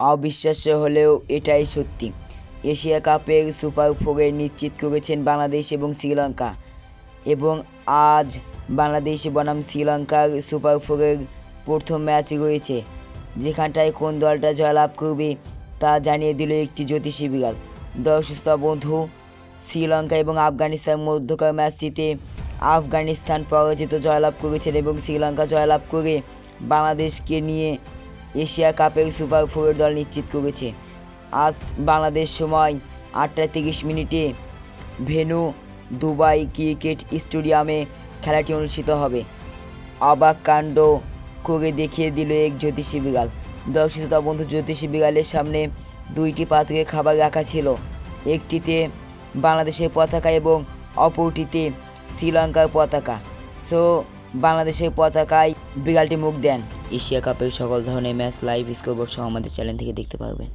অবিশ্বাস্য হলেও এটাই সত্যি। এশিয়া কাপের সুপার ফোরে নিশ্চিত করেছেন বাংলাদেশ এবং শ্রীলঙ্কা। এবং আজ বাংলাদেশ বনাম শ্রীলঙ্কার সুপার ফোরের প্রথম ম্যাচ রয়েছে, যেখানটায় কোন দলটা জয়লাভ করবে তা জানিয়ে দিল একটি জ্যোতিষী বিড়াল। দর্শক বন্ধু, শ্রীলঙ্কা এবং আফগানিস্তান মধ্যকার ম্যাচটিতে আফগানিস্তান পরাজিত জয়লাভ করেছেন এবং শ্রীলঙ্কা জয়লাভ করে বাংলাদেশকে নিয়ে এশিয়া কাপের সুপার ফোরের দল নিশ্চিত করেছে। আজ বাংলাদেশ সময় আটটা তিরিশ মিনিটে ভেনু দুবাই ক্রিকেট স্টেডিয়ামে খেলাটি অনুষ্ঠিত হবে। অবাক কাণ্ড করে দেখিয়ে দিল এক জ্যোতিষী বিড়াল। দর্শকতা বন্ধু, জ্যোতিষী বিড়ালের সামনে দুইটি পাত্রে খাবার রাখা ছিল। একটিতে বাংলাদেশের পতাকা এবং অপরটিতে শ্রীলঙ্কার পতাকা। সো বাংলাদেশের পতাকায় বিড়ালটি মুখ দেন। এশিয়া কাপের সকল ধরনের ম্যাচ, লাইভ স্কোরবোর্ড সহ আমাদের চ্যানেল থেকে দেখতে পারবেন।